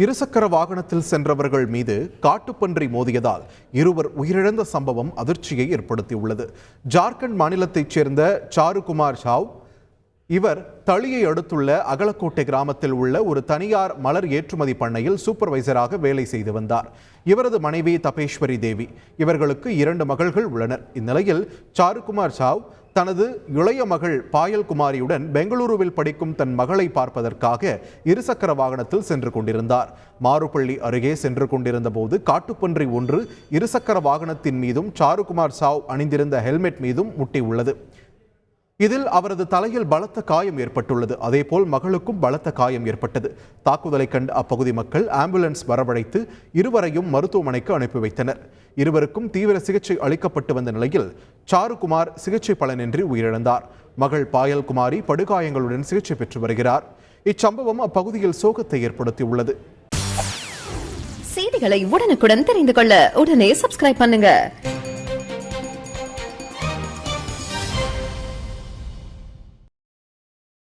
இருசக்கர வாகனத்தில் சென்றவர்கள் மீது காட்டுப்பன்றி மோதியதால் இருவர் உயிரிழந்த சம்பவம் அதிர்ச்சியை ஏற்படுத்தியுள்ளது. ஜார்க்கண்ட் மாநிலத்தைச் சேர்ந்த சாருகுமார் ஷாவ் இவர் தளியை அடுத்துள்ள அகலக்கோட்டை கிராமத்தில் உள்ள ஒரு தனியார் மலர் ஏற்றுமதி பண்ணையில் சூப்பர்வைசராக வேலை செய்து வந்தார். இவரது மனைவி தபேஸ்வரி தேவி. இவர்களுக்கு இரண்டு மகள்கள் உள்ளனர். இந்நிலையில் சாருகுமார் சாவ் தனது இளைய மகள் பாயல் குமாரியுடன் பெங்களூருவில் படிக்கும் தன் மகளை பார்ப்பதற்காக இருசக்கர வாகனத்தில் சென்று கொண்டிருந்தார். மாறுபள்ளி அருகே சென்று கொண்டிருந்த போது காட்டுப்பன்றி ஒன்று இருசக்கர வாகனத்தின் மீதும் சாருகுமார் சாவ் அணிந்திருந்த ஹெல்மெட் மீதும் முட்டியுள்ளது இதில் அவரது தலையில் பலத்த காயம் ஏற்பட்டுள்ளது. அதேபோல் மகளுக்கும் பலத்த காயம் ஏற்பட்டது. தாக்குதலை கண்ட அப்பகுதி மக்கள் ஆம்புலன்ஸ் வரவழைத்து இருவரையும் மருத்துவமனைக்கு அனுப்பி வைத்தனர். இருவருக்கும் தீவிர சிகிச்சை அளிக்கப்பட்டு வந்த நிலையில் சாருகுமார் சிகிச்சை பலனின்றி உயிரிழந்தார். மகள் பாயல் குமாரி படுகாயங்களுடன் சிகிச்சை பெற்று வருகிறார். இச்சம்பவம் அப்பகுதியில் சோகத்தை ஏற்படுத்தியுள்ளது. செய்திகளை உடனுக்குடன் தெரிந்து கொள்ள உடனே சப்ஸ்கிரைப் பண்ணுங்க.